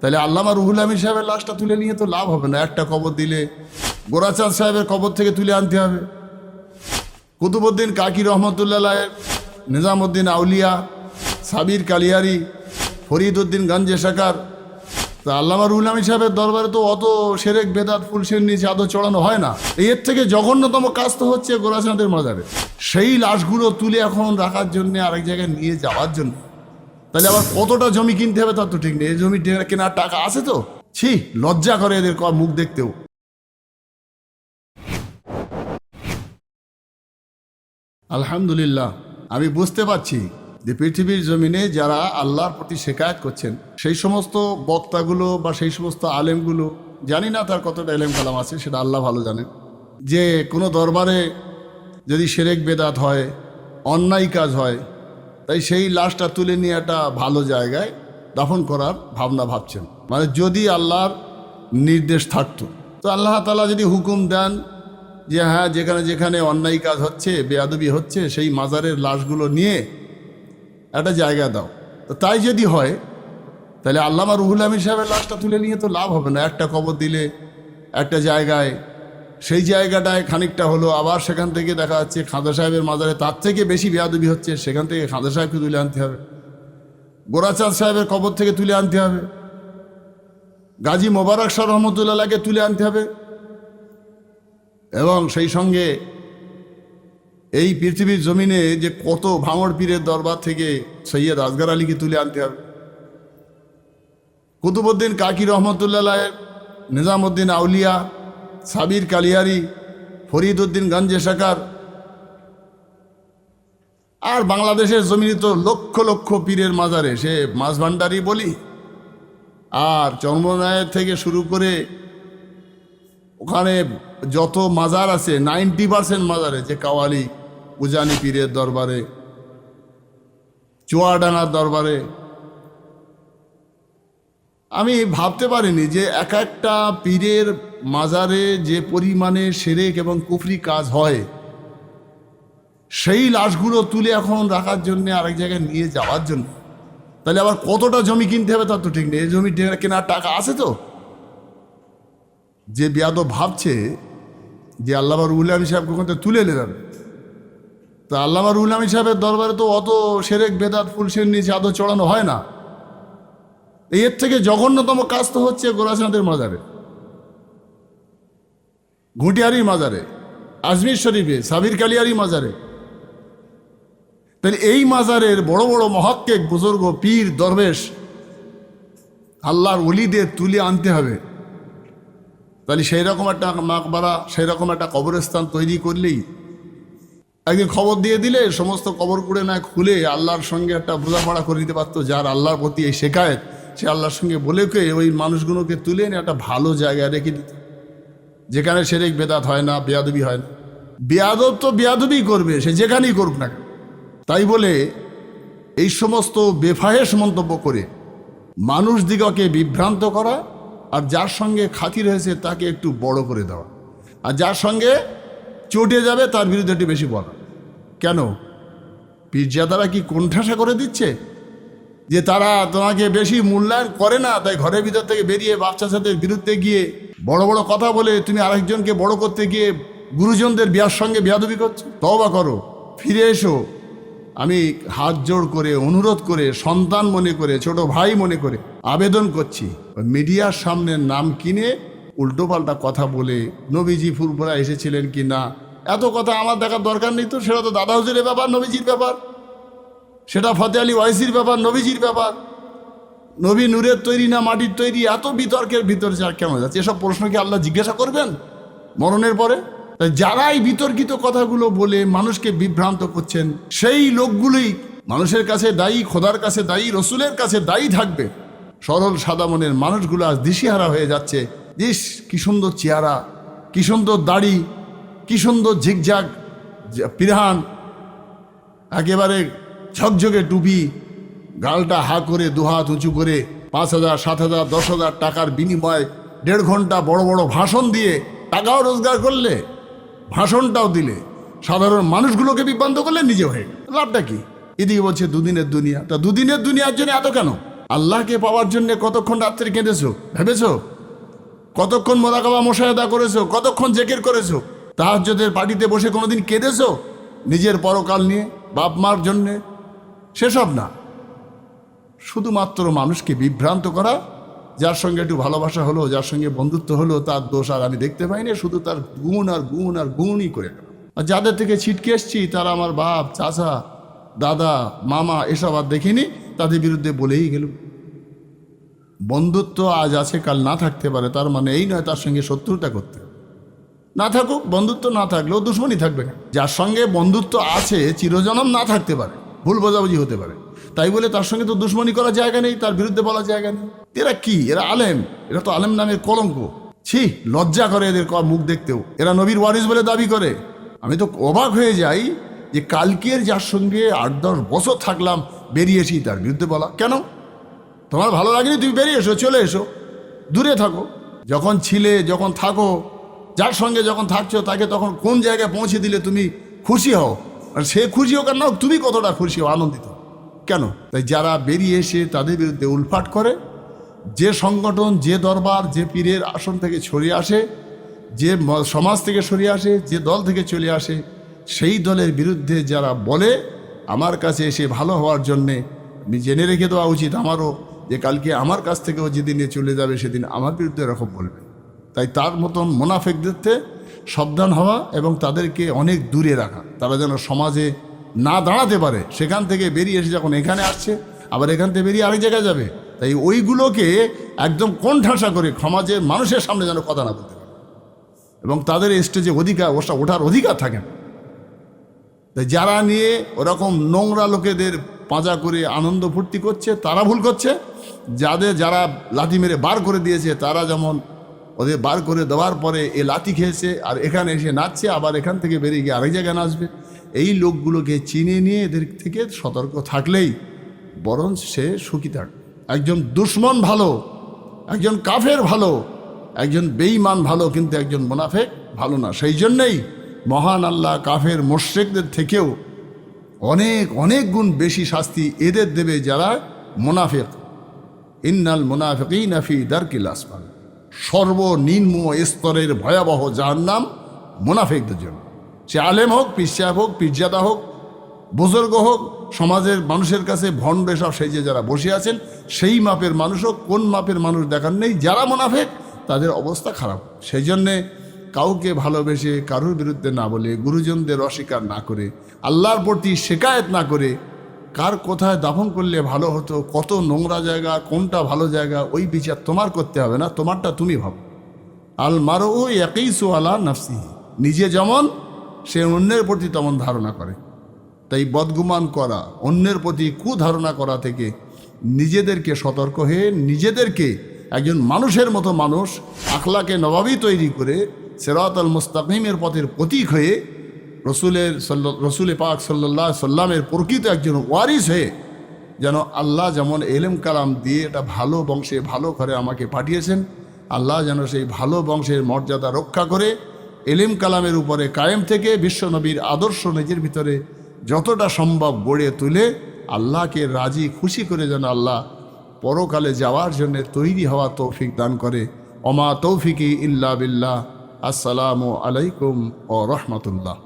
তাহলে আল্লামা রুহুল আমির সাহেবের লাশটা তুলে নিয়ে তো লাভ হবে না। একটা কবর দিলে গোরাচাঁদ সাহেবের কবর থেকে তুলে আনতে হবে। কুতুবুদ্দিন কাকি রহমতুল্লাহ নিজামুদ্দিন আউলিয়া, সাবির কালিয়ারি, ফরিদউদ্দিন গঞ্জে শাকার তা আল্লামা রুহুল আমির সাহেবের দরবারে তো অত সেরেক, বেদাত ফুলসের নিচে আদৌ চড়ানো হয় না। এর থেকে জঘন্যতম কাজ তো হচ্ছে গোরাচাঁদের মাজারে। সেই লাশগুলো তুলে এখন রাখার জন্য আরেক জায়গায় নিয়ে যাওয়ার জন্য। তাহলে আবার কতটা জমি কিনতে হবে তার তো ঠিক নেই। জমি কেনার টাকা আছে তো? ছি, লজ্জা করে এদের মুখ দেখতেও। আলহামদুলিল্লাহ, আমি বুঝতে পারছি যে পৃথিবীর জমিনে যারা আল্লাহর প্রতি শেখায়ত করছেন, সেই সমস্ত বক্তাগুলো বা সেই সমস্ত আলেমগুলো, জানি না তার কতটা এলেম কালাম আছে, সেটা আল্লাহ ভালো জানেন। যে কোনো দরবারে যদি সেরেক বেদাত হয়, অন্যায় কাজ হয় তাই সেই লাশটা তুলে নিয়ে একটা ভালো জায়গায় দাফন করার ভাবনা ভাবছেন। মানে যদি আল্লাহর নির্দেশ থাকতো। তো আল্লাহ তালা যদি হুকুম দেন যে হ্যাঁ যেখানে যেখানে অন্যায় কাজ হচ্ছে, বেয়াদবি হচ্ছে, সেই মাজারের লাশগুলো নিয়ে একটা জায়গা দাও। তো তাই যদি হয়, তাহলে আল্লামা রুহুল আমির সাহেবের লাশটা তুলে নিয়ে তো লাভ হবে না। একটা কবর দিলে একটা জায়গায় সেই জায়গাটায় খানিকটা হলো, আবার সেখান থেকে দেখা যাচ্ছে খাঁদা সাহেবের মাজারে তার থেকে বেশি বেয়াদবি হচ্ছে, সেখান থেকে খাঁদা সাহেবকে তুলে আনতে হবে। গোরাচাঁদ সাহেবের কবর থেকে তুলে আনতে হবে। গাজী মোবারক শাহ রহমতুল্লাহকে তুলে আনতে হবে। এবং সেই সঙ্গে এই পৃথিবীর জমিনে যে কত ভাঙড় পীরের দরবার থেকে সৈয়দ আজগার আলীকে তুলে আনতে হবে। কুতুবুদ্দিন কাকি রহমতুল্লাহ নিজামুদ্দিন আউলিয়া সাবির কালিয়ারি, ফরিদউদ্দিন গঞ্জে শাকার আর বাংলাদেশের জমিনে তো লক্ষ লক্ষ পীরের মাজারে, সে মাছ ভান্ডারি বলি। আর চর্মনায়ের থেকে শুরু করে ওখানে যত মাজার আছে, নাইনটি পার্সেন্ট মাজারে, যে কাওয়ালি, উজানি পীরের দরবারে চুয়াডানার দরবারে। আমি ভাবতে পারিনি যে এক একটা পীরের মাজারে যে পরিমাণে সেরেক এবং কুফরি কাজ হয়, সেই লাশগুলো তুলে এখন রাখার জন্য আরেক জায়গায় নিয়ে যাওয়ার জন্য। তাহলে আবার কতটা জমি কিনতে হবে তার তো ঠিক নেই। এই জমি কেনার টাকা আছে তো? যে বিয়াদব ভাবছে যে আল্লাহ রুহুল সাহেবকে ওখান থেকে তুলে নেবেন তা আল্লাহ রুহুল আমিন সাহেবের দরবারে তো অত সেরেক, বেদাত ফুলসের নিচে আদৌ চড়ানো হয় না। এর থেকে জঘন্যতম কাজ তো হচ্ছে গোরাচাঁদের মাজারে। ঘুটিয়ারির মাজারে, আজমির শরীফে, সাবির কালিয়ারি মাজারে। তাহলে এই মাজারের বড় বড় মহাক্কেক বুজুর্গ, পীর, দরবেশ আল্লাহর অলিদের তুলে আনতে হবে। তাহলে সেই রকম একটা মাকবারা সেই রকম একটা কবরস্থান তৈরি করলেই একদিন খবর দিয়ে দিলে, সমস্ত কবর কুড়ে না খুলে আল্লাহর সঙ্গে একটা বোঝাপড়া করে দিতে পারতো, যার আল্লাহর প্রতি এই শেখায়ত, সে আল্লাহর সঙ্গে বলে কে ওই মানুষগুলোকে তুলে এনে একটা ভালো জায়গায় রেখে দিত। যেখানে সেরেক বেদাত হয় না, বেয়াদবি হয় না। বেয়াদব তো বেয়াদবি করবে, সে যেখানেই করুক না তাই বলে এই সমস্ত বেফাহেস মন্তব্য করে মানুষ দিগকে বিভ্রান্ত করা আর যার সঙ্গে খাতির হয়েছে তাকে একটু বড় করে দেওয়া। আর যার সঙ্গে চটে যাবে তার বিরুদ্ধে একটু বেশি বলা। কেন? পীরজাদারা কি কোণঠাসা করে দিচ্ছে? যে তারা তোমাকে বেশি মূল্যায়ন করে না, তাই ঘরের ভিতর থেকে বেরিয়ে বাচ্চার সাথে বিরুদ্ধে গিয়ে বড় বড় কথা বলে তুমি আরেকজনকে বড় করতে গিয়ে গুরুজনদের বিয়ার সঙ্গে বিয়াদবি করছ? তবা করো, ফিরে এসো। আমি হাত জোড় করে অনুরোধ করে, সন্তান মনে করে, ছোট ভাই মনে করে আবেদন করছি। মিডিয়ার সামনে নাম কিনে উল্টোপাল্টা কথা বলে নবীজি ফুরফুরা এসেছিলেন কি না? এত কথা আমার দেখার দরকার নেই তো, সেটা তো দাদা হুজুরের ব্যাপার, নবীজির ব্যাপার। সেটা ফতে আলী ওয়াইসির ব্যাপার, নবীজির ব্যাপার। নবী নূরের তৈরি না মাটির তৈরি, এত বিতর্কের ভিতরে যা কেন যাচ্ছে? এসব প্রশ্ন কি আল্লাহ জিজ্ঞাসা করবেন মরণের পরে? যারাই বিতর্কিত কথাগুলো বলে মানুষকে বিভ্রান্ত করছেন, সেই লোকগুলোই মানুষের কাছে দায়ী, খোদার কাছে দায়ী, রসুলের কাছে দায়ী থাকবে। সরল সাদা মনের মানুষগুলো আজ দিশিহারা হয়ে যাচ্ছে। ইস, কি সুন্দর চেহারা, কি সুন্দর দাড়ি, কি সুন্দর ঝিকঝাক পিরহান। একেবারে ঝকঝকে টুপি, গালটা হা করে দুহাত উঁচু করে পাঁচ হাজার, সাত হাজার, দশ হাজার টাকার বিনিময়ে দেড় ঘণ্টা বড় বড় ভাষণ দিয়ে টাকাও রোজগার করলে, ভাষণটাও দিলে। সাধারণ মানুষগুলোকে বিভ্রান্ত করলে নিজে হয়ে। লাভটা কি? এদিকে বলছে, দুদিনের দুনিয়া। তা দুদিনের দুনিয়ার জন্য এত কেন? আল্লাহকে পাওয়ার জন্য কতক্ষণ রাত্রে কেঁদেছো? ভেবেছো? কতক্ষণ মোরাকাবা মোশাহেদা করেছ? কতক্ষণ জেকের করেছ? তাহাজ্জদের পার্টিতে বসে কোনোদিন কেঁদেছো? নিজের পরকাল নিয়ে বাপ মার জন্যে সেসব না। শুধুমাত্র মানুষকে বিভ্রান্ত করা, যার সঙ্গে একটু ভালোবাসা হলো, যার সঙ্গে বন্ধুত্ব হলো, তার দোষ আর আমি দেখতে পাইনি, শুধু তার গুণ আর গুণ আর গুণই করে গেল আর যাদের থেকে ছিটকে এসছি, তারা আমার বাপ, চাচা, দাদা, মামা, এসব আর দেখিনি, তাদের বিরুদ্ধে বলেই গেল বন্ধুত্ব আজ আছে, কাল না থাকতে পারে, তার মানে এই নয় তার সঙ্গে শত্রুতা করতে না থাকুক, বন্ধুত্ব না থাকলেও দুশ্মনী থাকবে যার সঙ্গে বন্ধুত্ব আছে, চিরজনম না থাকতে পারে। ভুল বোঝাবুঝি হতে পারে। তাই বলে তার সঙ্গে তো দুশ্মনী করার জায়গা নেই, তার বিরুদ্ধে বলা জায়গা নেই। এরা কি? এরা আলেম। এরা তো আলেম নামের কলঙ্ক। ছি, লজ্জা করে এদের মুখ দেখতেও। এরা নবীর ওয়ারিস বলে দাবি করে। আমি তো অবাক হয়ে যাই যে কালকের যার সঙ্গে আট দশ বছর থাকলাম, বেরিয়েছি তার বিরুদ্ধে বলা। কেন? তোমার ভালো লাগেনি? তুমি বেরিয়ে এসো, চলে এসো। দূরে থাকো। যখন ছিলে, যখন থাকো, যার সঙ্গে যখন থাকছো, তাকে তখন কোন জায়গায় পৌঁছে দিলে তুমি খুশি হও? আর সে খুশি হোক আর না তুমি কতটা খুশি হও আনন্দিত। কেন? তাই যারা বেরিয়ে এসে তাদের বিরুদ্ধে উলফাট করে, যে সংগঠন, যে দরবার, যে পীরের আসন থেকে ছড়িয়ে আসে, যে সমাজ থেকে সরিয়ে আসে, যে দল থেকে চলে আসে, সেই দলের বিরুদ্ধে যারা বলে, আমার কাছে এসে ভালো হওয়ার জন্যে আমি জেনে রেখে দেওয়া উচিত আমারও যে কালকে আমার কাছ থেকেও যেদিনে চলে যাবে, সেদিন আমার বিরুদ্ধে এরকম বলবে। তাই তার মতন মোনাফেকদের থেকে সাবধান হওয়া এবং তাদেরকে অনেক দূরে রাখা। তারা যেন সমাজে না দাঁড়াতে পারে। সেখান থেকে বেরিয়ে এসে যখন এখানে আসছে, আবার এখান থেকে বেরিয়ে আরেক জায়গায় যাবে। তাই ওইগুলোকে একদম কোণঠাসা করে সমাজের মানুষের সামনে যেন কথা না বলতে পারে। এবং তাদের স্টেজে অধিকার ওটা ওঠার অধিকার থাকে না। তাই যারা নিয়ে ওরকম নোংরা লোকেদের পাঁজা করে আনন্দ ফুর্তি করছে, তারা ভুল করছে। যাদের, যারা লাথি মেরে বার করে দিয়েছে, তারা যেমন ওদের বার করে দেওয়ার পরে এ লাথি খেয়েছে, আর এখানে এসে নাচছে, আবার এখান থেকে বেরিয়ে গিয়ে আরেক জায়গায় নাচবে। এই লোকগুলোকে চিনে নিয়ে এদের থেকে সতর্ক থাকলেই বরং সে সুখী থাকবে একজন দুশ্মন ভালো, একজন কাফের ভালো, একজন বেঈমান ভালো, কিন্তু একজন মোনাফেক ভালো না। সেই জন্যেই মহান আল্লাহ কাফের মোশেকদের থেকেও অনেক অনেক গুণ বেশি শাস্তি এদের দেবে যারা মোনাফেক। ইন্নাল মোনাফেকই নাফি দারকিল আসমান সর্বনিম্ন স্তরের ভয়াবহ জাহান্নাম মোনাফেকদের জন্য। সে আলেম হোক পিসাব হোক, পিজ্জাদা হোক, বুজুর্গ হোক, সমাজের মানুষের কাছে ভণ্ড সব সেজে যারা বসে আছেন, সেই মাপের মানুষও কোন মাপের মানুষ দেখার নেই, যারা মোনাফেক, তাদের অবস্থা খারাপ। সেই জন্যে কাউকে ভালোবেসে কারোর বিরুদ্ধে না বলে গুরুজনদের অস্বীকার না করে, আল্লাহর প্রতি শেকায়েত না করে কার কোথায় দাফন করলে ভালো হতো, কত নোংরা জায়গা, কোনটা ভালো জায়গা, ওই বিচার তোমার করতে হবে না, তোমারটা তুমি ভাবো। আল মারো ও একই সোয়ালা নাফসি নিজে যেমন, সে অন্যের প্রতি তেমন ধারণা করে। তাই বদগুমান করা, অন্যের প্রতি কুধারণা করা থেকে নিজেদেরকে সতর্ক হয়ে, নিজেদেরকে একজন মানুষের মতো মানুষ, আখলাকে নবাবী তৈরি করে সেরাত আল মুস্তাকিমের পথের প্রতীক হয়ে রসুলের রসুল পাক সাল্লাহ সাল্লামের প্রকৃত একজন ওয়ারিস হয়ে যেন আল্লাহ যেমন এলেম কালাম দিয়ে এটা ভালো বংশে ভালো ঘরে আমাকে পাঠিয়েছেন, আল্লাহ যেন সেই ভালো বংশের মর্যাদা রক্ষা করে এলিম কালামের উপরে কায়েম থেকে বিশ্বনবীর আদর্শ নিজের ভিতরে যতটা সম্ভব গড়ে তুলে আল্লাহকে রাজি খুশি করে যেন আল্লাহ পরকালে যাওয়ার জন্য তৈরি হওয়া তৌফিক দান করে। অমা তৌফিকি ইল্লা বিল্লাহ। আসসালামু আলাইকুম ও রহমতুল্লাহ।